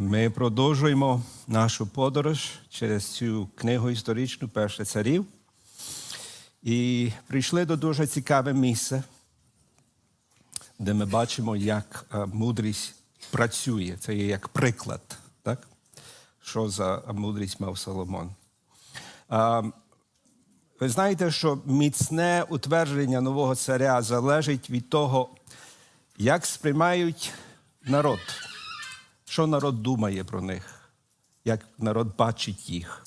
Ми продовжуємо нашу подорож через цю книгу історичну Перше царів. І прийшли до дуже цікаве місце, де ми бачимо, як е, мудрість працює. Це є як приклад, так? що за мудрість мав Соломон. Ви знаєте, що міцне утвердження нового царя залежить від того, як сприймають народ, що народ думає про них, як народ бачить їх.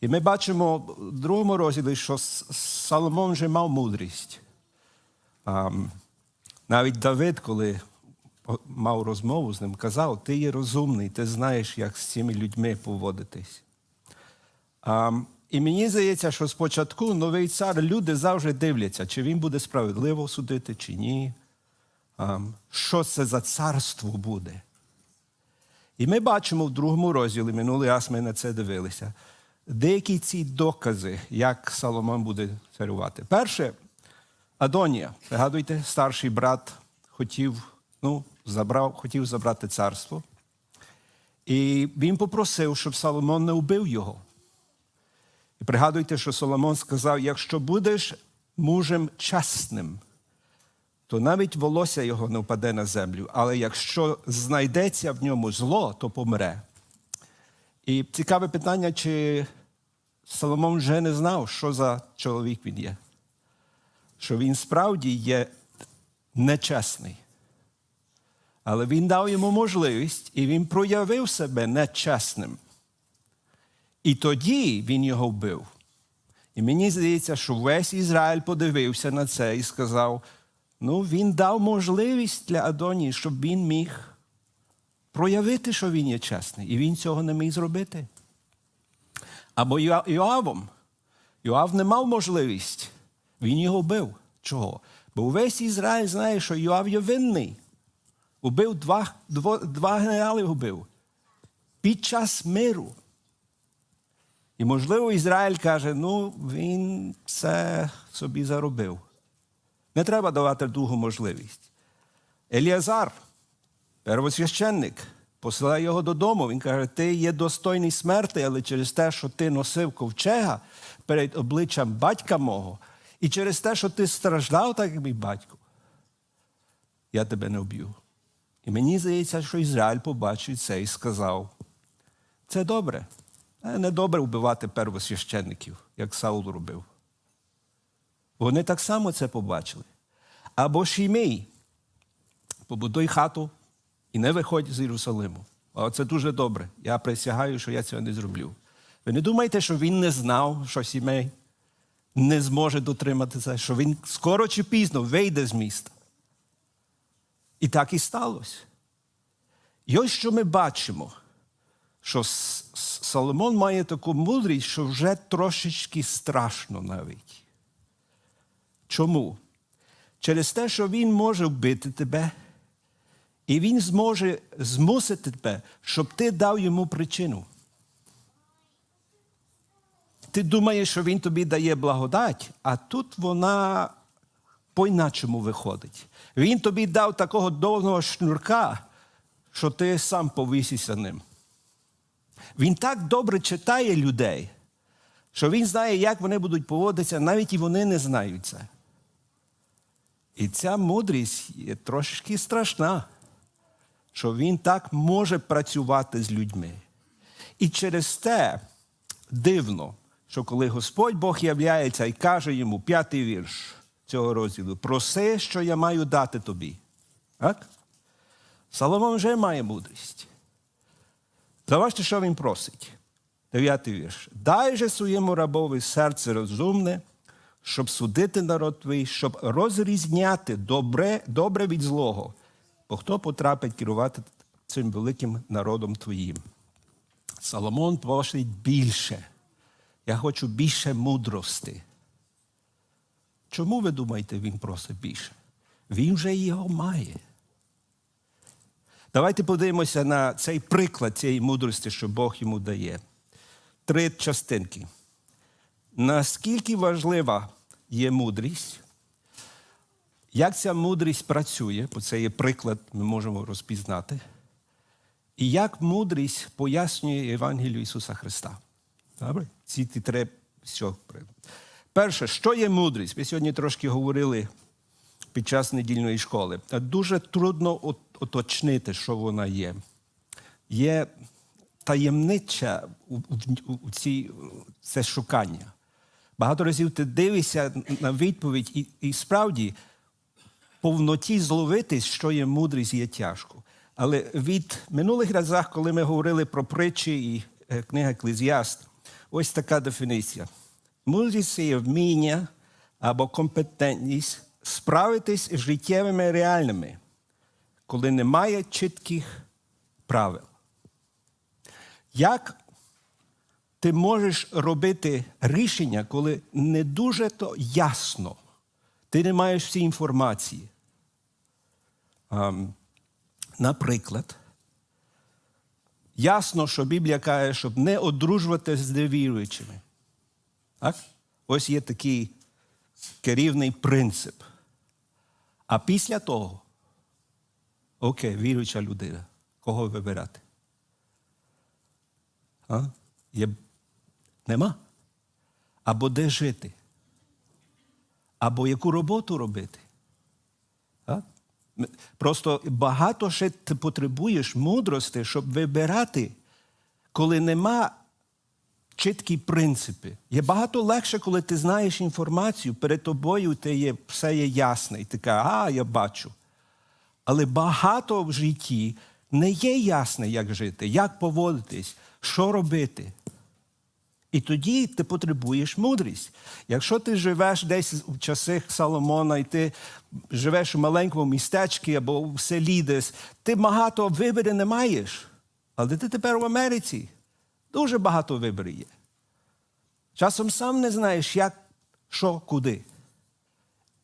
І ми бачимо в другому розділі, що Соломон вже мав мудрість. Навіть Давид, коли мав розмову з ним, казав: ти є розумний, ти знаєш, як з цими людьми поводитись. І мені здається, що спочатку новий цар люди завжди дивляться, чи він буде справедливо судити, чи ні. Що це за царство буде. І ми бачимо в другому розділі, минулий раз ми на це дивилися, деякі ці докази, як Соломон буде царювати. Перше, Адонія, пригадуйте, старший брат хотів, ну, забрав, хотів забрати царство. І він попросив, щоб Соломон не вбив його. І пригадуйте, що Соломон сказав: якщо будеш мужем чесним, то навіть волосся його не впаде на землю. Але якщо знайдеться в ньому зло, то помре. І цікаве питання, чи Соломон вже не знав, що за чоловік він є. Що він справді є нечесний. Але він дав йому можливість, і він проявив себе нечесним. І тоді він його вбив. І мені здається, що весь Ізраїль подивився на це і сказав: ну, він дав можливість для Адонії, щоб він міг проявити, що він є чесний, і він цього не міг зробити. Або Йоа- Йоавом. Йоав не мав можливість, він його вбив. Чого? Бо весь Ізраїль знає, що Йоав є винний. Убив два, дво, два генерали вбив під час миру. І, можливо, Ізраїль каже: ну, він це собі заробив. Не треба давати другу можливість. Еліазар, первосвященник, посилає його додому. Він каже: ти є достойний смерти, але через те, що ти носив ковчега перед обличчям батька мого, і через те, що ти страждав, так як мій батько, я тебе не вб'ю. І мені здається, що Ізраїль побачив це і сказав: це добре. Е, Не добре вбивати первосвященників, як Саул робив. Вони так само це побачили. Або Шімей, побудуй хату і не виходь з Єрусалиму. А це дуже добре. Я присягаю, що я цього не зроблю. Ви не думаєте, що він не знав, що сімей не зможе дотримати це, що він скоро чи пізно вийде з міста. І так і сталося. І ось що ми бачимо, що Соломон має таку мудрість, що вже трошечки страшно навіть. Чому? Через те, що він може вбити тебе, і він зможе змусити тебе, щоб ти дав йому причину. Ти думаєш, що він тобі дає благодать, а тут вона по-іначому виходить. Він тобі дав такого довгого шнурка, що ти сам повисишся ним. Він так добре читає людей, що він знає, як вони будуть поводитися, навіть і вони не знають це. І ця мудрість є трошки страшна, що він так може працювати з людьми. І через те дивно, що коли Господь Бог являється і каже йому п'ятий вірш цього розділу: проси, що я маю дати тобі. Так? Соломон вже має мудрість. Заважте, що він просить. Дев'ятий вірш. Дай же своєму рабові серце розумне, щоб судити народ твій, щоб розрізняти добре, добре від злого, бо хто потрапить керувати цим великим народом твоїм. Соломон просить більше. Я хочу більше мудрости. Чому ви думаєте, він просить більше? Він вже його має. Давайте подивимося на цей приклад цієї мудрості, що Бог йому дає. Три частинки. Наскільки важлива є мудрість, як ця мудрість працює, бо це є приклад, ми можемо розпізнати. і як мудрість пояснює Євангелію Ісуса Христа. Добре? Ці три все. Перше, що є мудрість? Ми сьогодні трошки говорили під час недільної школи. Дуже трудно уточнити, що вона є. Є таємнича у, у, у цій, це шукання. Багато разів ти дивишся на відповідь, і, і справді повноті зловити, що є мудрість, є тяжко. Але від минулих разах, коли ми говорили про притчі і е, книга Еклезіаст, ось така дефініція. Мудрість це є вміння або компетентність справитись з життєвими реальними, коли немає чітких правил. Як ти можеш робити рішення, коли не дуже то ясно, ти не маєш всі інформації. Ам, наприклад, ясно, що Біблія каже, щоб не одружуватися з невіруючими. Так? Ось є такий керівний принцип. А після того, окей, віруюча людина, кого вибирати? А? Є... Нема? Або де жити? Або яку роботу робити? А? Просто багато ще ти потребуєш мудрості, щоб вибирати, коли нема чіткі принципи. Є багато легше, коли ти знаєш інформацію, перед тобою ти є, все є ясне, і ти кажеш, а, я бачу. Але багато в житті не є ясне, як жити, як поводитись, що робити. І тоді ти потребуєш мудрість. Якщо ти живеш десь в часи Соломона, і ти живеш у маленькому містечку або в селі десь, ти багато виборів не маєш. Але ти тепер в Америці. Дуже багато виборів є. Часом сам не знаєш, як, що, куди.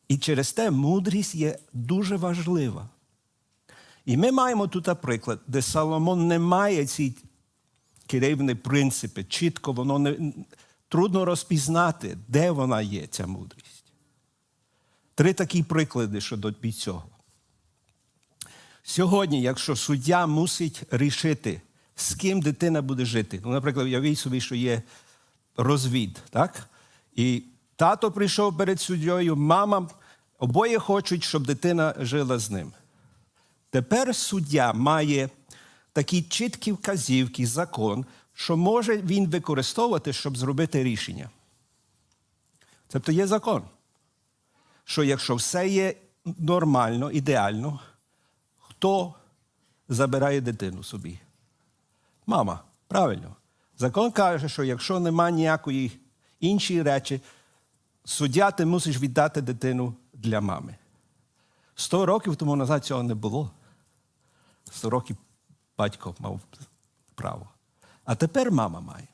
І через те мудрість є дуже важлива. І ми маємо тут приклад, де Соломон не має ці керівні принципи, чітко воно не трудно розпізнати, де вона є, ця мудрість. Три такі приклади щодо цього. Сьогодні, якщо суддя мусить рішити, з ким дитина буде жити. Ну, наприклад, уявіть собі, що є розвід, так? І тато прийшов перед суддєю, мама, обоє хочуть, щоб дитина жила з ним. Тепер суддя має такі чіткі вказівки, закон, що може він використовувати, щоб зробити рішення. Тобто є закон, що якщо все є нормально, ідеально, хто забирає дитину собі? Мама, правильно. Закон каже, що якщо нема ніякої іншої речі, суддя ти мусиш віддати дитину для мами. Сто років тому назад цього не було. Сто років батько мав право. А тепер мама має.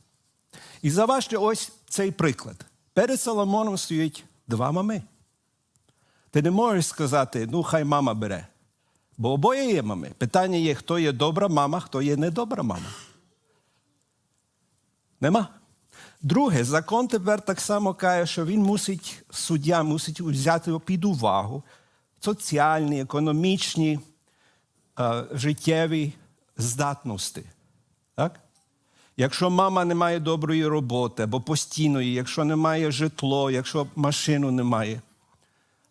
І заважте ось цей приклад. Перед Соломоном стоять два мами. Ти не можеш сказати, ну, хай мама бере. Бо обоє є мами. Питання є, хто є добра мама, хто є недобра мама. Нема. Друге, закон тепер так само каже, що він мусить, суддя мусить взяти під увагу соціальні, економічні, е, життєві здатності. Так? Якщо мама не має доброї роботи або постійної, якщо немає житло, якщо машину немає,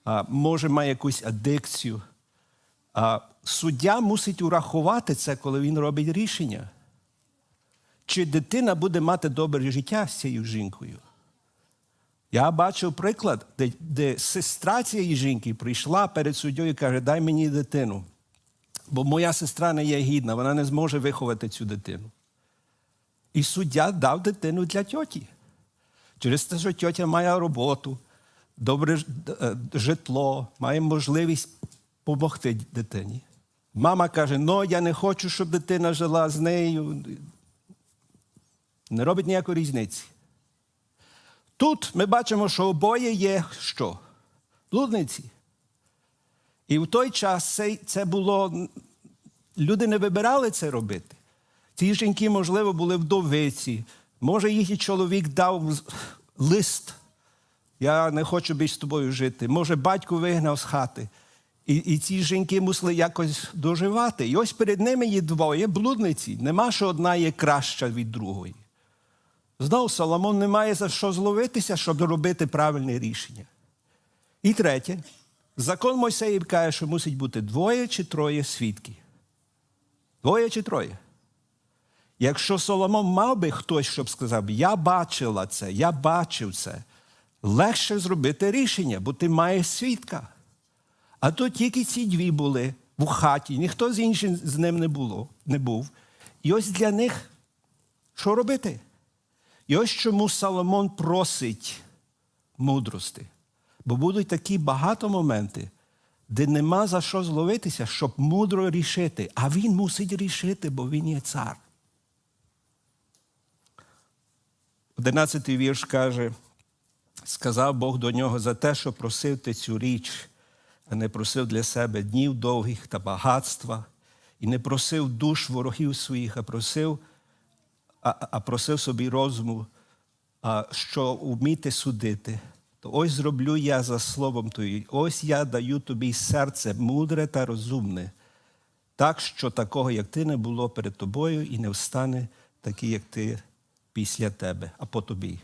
а, може має якусь адикцію, а, суддя мусить урахувати це, коли він робить рішення. Чи дитина буде мати добре життя з цією жінкою? Я бачив приклад, де, де сестра цієї жінки прийшла перед суддєю і каже, дай мені дитину. Бо моя сестра не є гідна, вона не зможе виховати цю дитину. І суддя дав дитину для тьоті. Через те, що тьотя має роботу, добре е, житло, має можливість допомогти дитині. Мама каже: ну, я не хочу, щоб дитина жила з нею. Не робить ніякої різниці. Тут ми бачимо, що обоє є що? Блудниці. І в той час це, це було. Люди не вибирали це робити. Ці жінки, можливо, були вдовиці. Може, їхній чоловік дав лист. Я не хочу більше з тобою жити. Може, батько вигнав з хати. І, і ці жінки мусили якось доживати. І ось перед ними є двоє блудниці. Нема, що одна є краща від другої. Знову Соломон не має за що зловитися, щоб робити правильне рішення. І третє, закон Мойсеїв каже, що мусить бути двоє чи троє свідків. Двоє чи троє. Якщо Соломон мав би хтось, щоб сказав, я бачила це, я бачив це, легше зробити рішення, бо ти маєш свідка. А то тільки ці дві були в хаті, ніхто з іншим з ним не було, не був. І ось для них що робити? І ось чому Соломон просить мудрости. Бо будуть такі багато моменти, де нема за що зловитися, щоб мудро рішити. А він мусить рішити, бо він є цар. Одинадцятий вірш каже, сказав Бог до нього за те, що просив ти цю річ, а не просив для себе днів довгих та багатства, і не просив душ ворогів своїх, а просив, а, а просив собі розуму, а, що вміти судити. То ось зроблю я за словом твоїм, ось я даю тобі серце мудре та розумне, так, що такого, як ти, не було перед тобою, і не встане такий, як ти після тебе, а по тобі.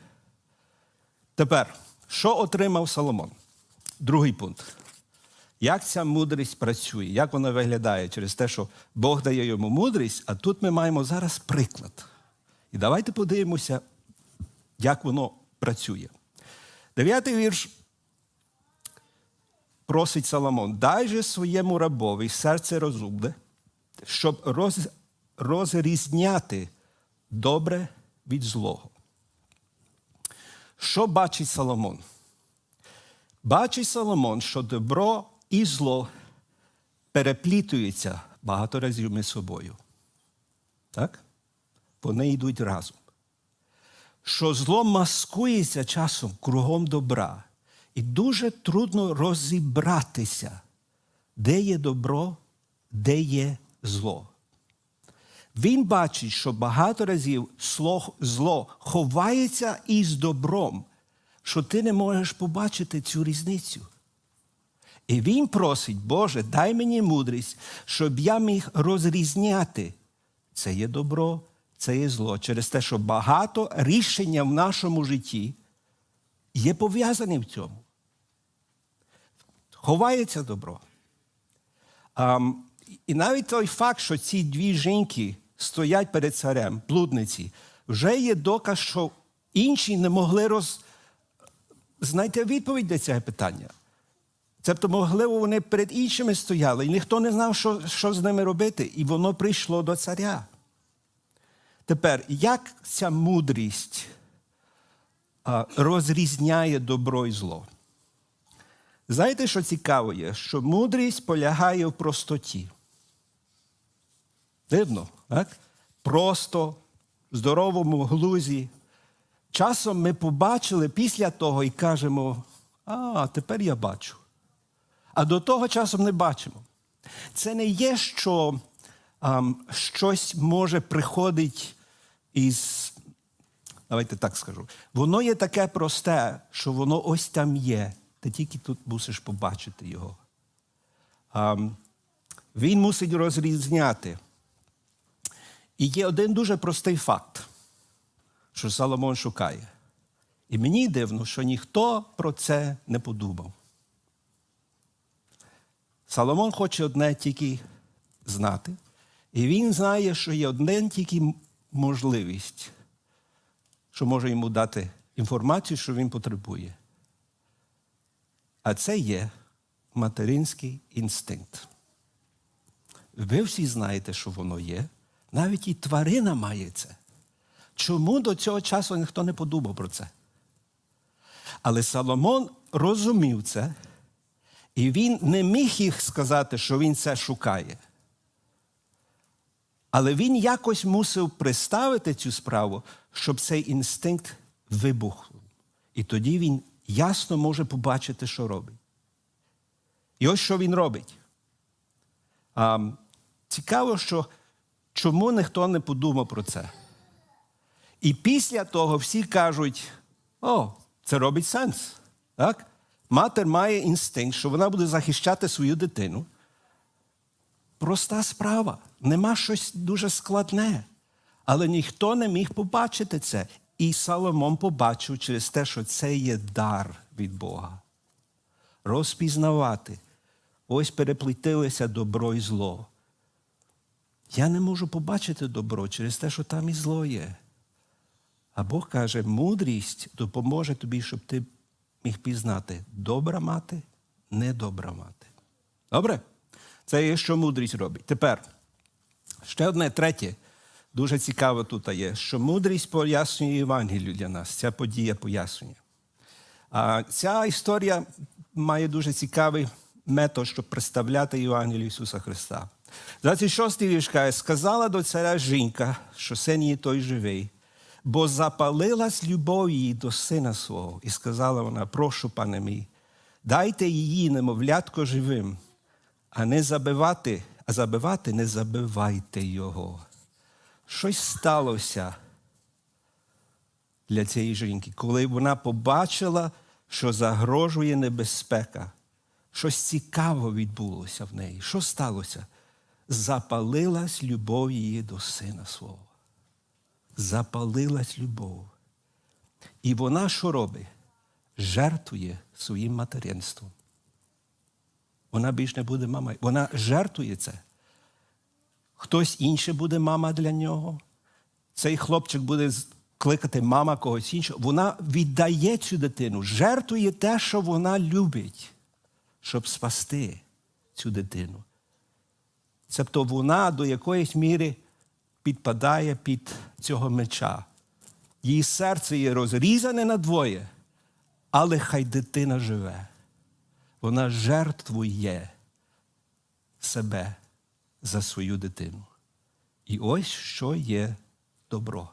Тепер, що отримав Соломон? Другий пункт. Як ця мудрість працює, як вона виглядає через те, що Бог дає йому мудрість, а тут ми маємо зараз приклад. І давайте подивимося, як воно працює. Дев'ятий вірш просить Соломон, дай же своєму рабові серце розумне, щоб роз, розрізняти добре від злого. Що бачить Соломон? Бачить Соломон, що добро і зло переплітуються багато разів між собою. Так? Вони йдуть разом. Що зло маскується часом кругом добра, і дуже трудно розібратися, де є добро, де є зло. Він бачить, що багато разів зло, ховається із добром, що ти не можеш побачити цю різницю. І він просить, Боже, дай мені мудрість, щоб я міг розрізняти. Це є добро, це є зло. Через те, що багато рішення в нашому житті є пов'язані в цьому. Ховається добро. Um, і навіть той факт, що ці дві жінки стоять перед царем, блудниці, вже є доказ, що інші не могли роз... знайти відповідь на це питання. Тобто, можливо, вони перед іншими стояли, і ніхто не знав, що, що з ними робити, і воно прийшло до царя. Тепер, як ця мудрість розрізняє добро і зло? Знаєте, що цікаво є? Що мудрість полягає в простоті. Дивно, так? Просто, в здоровому глузі. Часом ми побачили після того і кажемо, а, тепер я бачу. А до того часом не бачимо. Це не є, що а, щось може приходити із. Давайте так скажу. Воно є таке просте, що воно ось там є. Ти тільки тут мусиш побачити його. А, він мусить розрізняти. І є один дуже простий факт, що Соломон шукає. І мені дивно, що ніхто про це не подумав. Соломон хоче одне тільки знати, і він знає, що є одне тільки можливість, що може йому дати інформацію, що він потребує. А це є материнський інстинкт. Ви всі знаєте, що воно є. Навіть і тварина має це. Чому до цього часу ніхто не подумав про це? Але Соломон розумів це, і він не міг їх сказати, що він це шукає. Але він якось мусив представити цю справу, щоб цей інстинкт вибухнув. І тоді він ясно може побачити, що робить. І ось що він робить. Цікаво, що чому ніхто не подумав про це. І після того всі кажуть: о, це робить сенс. Так? Матер має інстинкт, що вона буде захищати свою дитину. Проста справа. Нема щось дуже складне. Але ніхто не міг побачити це. І Соломон побачив через те, що це є дар від Бога. Розпізнавати. Ось переплітилися добро і зло. Я не можу побачити добро через те, що там і зло є. А Бог каже, мудрість допоможе тобі, щоб ти міг пізнати добра мати, недобра мати. Добре? Це є, що мудрість робить. Тепер, ще одне третє, дуже цікаво тут є, що мудрість пояснює Євангелію для нас. Ця подія пояснює. А ця історія має дуже цікавий метод, щоб представляти Євангелію Ісуса Христа. 26 вірш каже, сказала до царя жінка, що син її той живий, бо запалилась любов її до сина свого. І сказала вона: прошу, пане мій, дайте її немовлятко живим, а не забивати, а забивати не забивайте його. Щось сталося для цієї жінки, коли вона побачила, що загрожує небезпека. Щось цікаво відбулося в неї. Що сталося? Запалилась любов її до сина свого. Запалилась любов. І вона що робить? Жертвує своїм материнством. Вона більш не буде мамою. Вона жертвує це. Хтось інший буде мама для нього. Цей хлопчик буде кликати мама когось іншого. Вона віддає цю дитину, жертвує те, що вона любить, щоб спасти цю дитину. Тобто вона до якоїсь міри підпадає під цього меча. Її серце є розрізане надвоє, але хай дитина живе. Вона жертвує себе за свою дитину. І ось що є добро.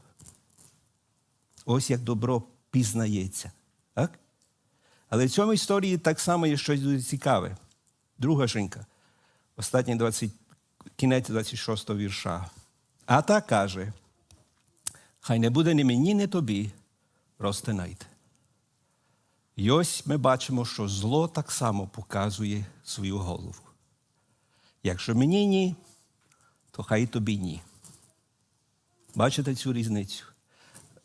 Ось як добро пізнається. Так? Але в цьому історії так само є щось дуже цікаве. Друга жінка, останній 20, кінець 26 вірша. А та каже: хай не буде ні мені, ні тобі, розтинайте. І ось ми бачимо, що зло так само показує свою голову. Якщо мені ні, то хай тобі ні. Бачите цю різницю?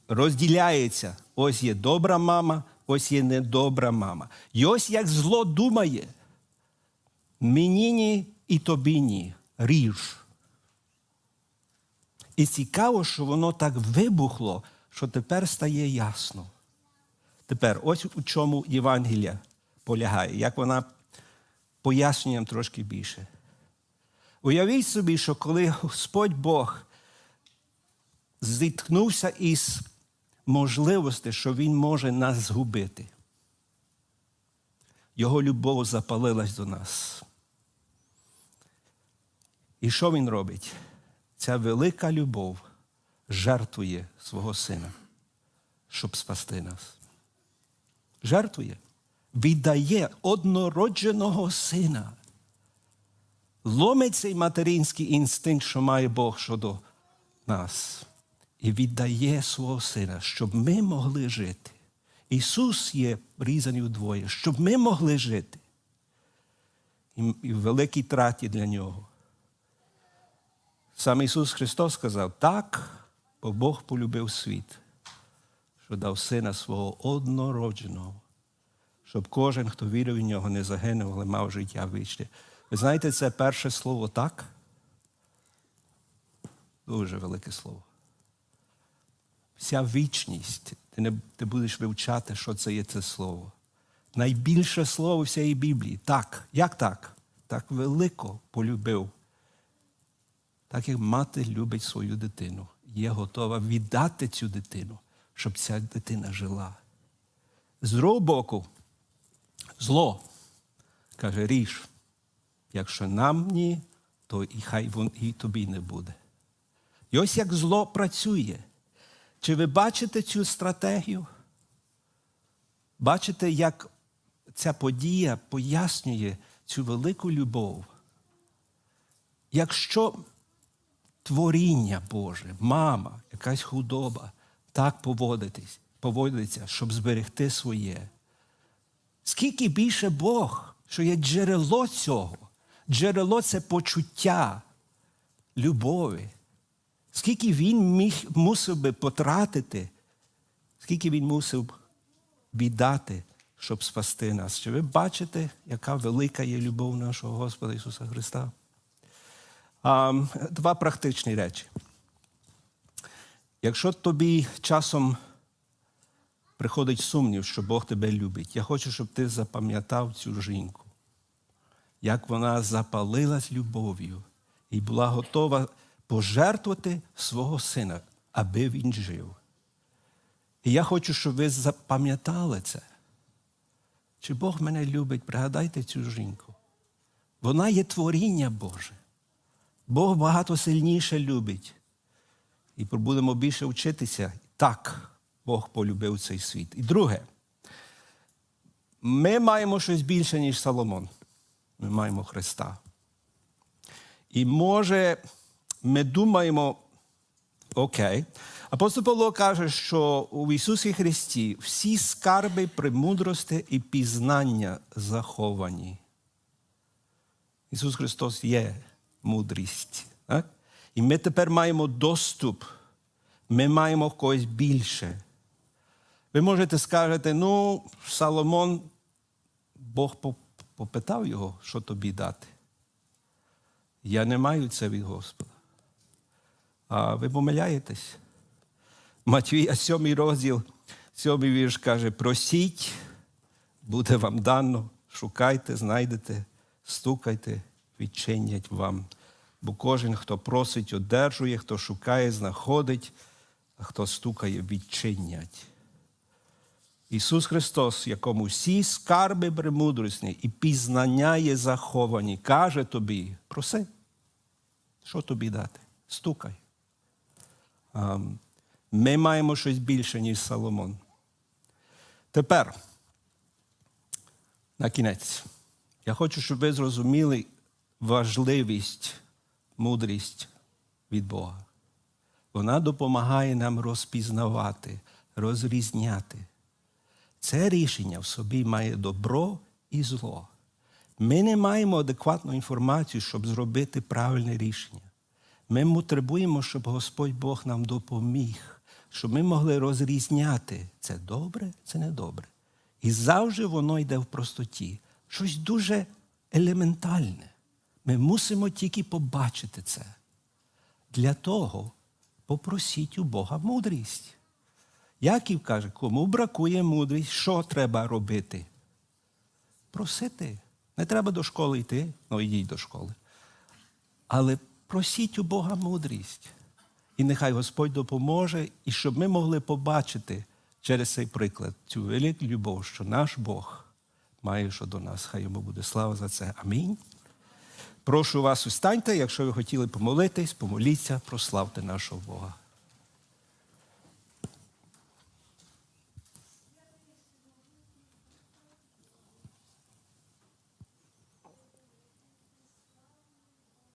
Розділяється. Ось є добра мама, ось є недобра мама. І ось як зло думає. Мені ні і тобі ні. Ріж. І цікаво, що воно так вибухло, що тепер стає ясно. Тепер, ось у чому Євангелія полягає, як вона пояснює трошки більше. Уявіть собі, що коли Господь Бог зіткнувся із можливості, що Він може нас згубити, Його любов запалилась до нас. І що він робить? Ця велика любов жертвує свого сина, щоб спасти нас. Жертвує, віддає однородженого сина. Ломить цей материнський інстинкт, що має Бог щодо нас, і віддає свого сина, щоб ми могли жити. Ісус є різаний удвоє, щоб ми могли жити. І, в великій траті для нього. Сам Ісус Христос сказав, так, бо Бог полюбив світ, що дав сина свого однородженого, щоб кожен, хто вірив в нього, не загинув, але мав життя вічне. Ви знаєте, це перше слово так? Дуже велике слово. Вся вічність, ти не ти будеш вивчати, що це є це слово. Найбільше слово всієї Біблії. Так. Як так? Так велико полюбив. Так як мати любить свою дитину, є готова віддати цю дитину, щоб ця дитина жила. З другого боку, зло каже, ріж. Якщо нам ні, то і хай вон і тобі не буде. І ось як зло працює. Чи ви бачите цю стратегію? Бачите, як ця подія пояснює цю велику любов? Якщо творіння Боже, мама, якась худоба, так поводитись, поводиться, щоб зберегти своє, Скільки більше Бог, що є джерело цього. Джерело це почуття любові. Скільки він міг, мусив би потратити, скільки він мусив віддати, щоб спасти нас. Чи ви бачите, яка велика є любов нашого Господа Ісуса Христа? А, два практичні речі. Якщо тобі часом приходить сумнів, що Бог тебе любить, я хочу, щоб ти запам'ятав цю жінку, як вона запалилась любов'ю і була готова пожертвувати свого сина, аби він жив. І я хочу, щоб ви запам'ятали це. Чи Бог мене любить? Пригадайте цю жінку. Вона є творіння Боже. Бог багато сильніше любить. І будемо більше вчитися. Так, Бог полюбив цей світ. І друге, ми маємо щось більше, ніж Соломон. Ми маємо Христа. І може, ми думаємо, окей. Апостол Павло каже, що у Ісусі Христі всі скарби премудрості і пізнання заховані. Ісус Христос є мудрість. Так? І ми тепер маємо доступ, ми маємо когось більше. Ви можете скажете, ну, Соломон, Бог попитав його, що тобі дати. Я не маю це від Господа. А ви помиляєтесь. Матвія, сьомий розділ, сьомий вірш каже: просіть, буде вам дано, шукайте, знайдете, стукайте, відчинять вам. Бо кожен, хто просить, одержує, хто шукає, знаходить, а хто стукає, відчинять. Ісус Христос, якому всі скарби премудрості і пізнання є заховані, каже тобі: проси, що тобі дати? Стукай. Ми маємо щось більше, ніж Соломон. Тепер, на кінець, я хочу, щоб ви зрозуміли важливість, мудрість від Бога. Вона допомагає нам розпізнавати, розрізняти. Це рішення в собі має добро і зло. Ми не маємо адекватну інформацію, щоб зробити правильне рішення. Ми потребуємо, щоб Господь Бог нам допоміг, щоб ми могли розрізняти, це добре, це не добре. І завжди воно йде в простоті. Щось дуже елементальне. Ми мусимо тільки побачити це. Для того попросіть у Бога мудрість. Яків каже, кому бракує мудрість, що треба робити? Просити. Не треба до школи йти, ну йдіть до школи. Але просіть у Бога мудрість. І нехай Господь допоможе, і щоб ми могли побачити через цей приклад цю велику любов, що наш Бог має щодо нас. Хай йому буде слава за це. Амінь. Прошу вас, устаньте, якщо ви хотіли помолитись, помоліться, прославте нашого Бога.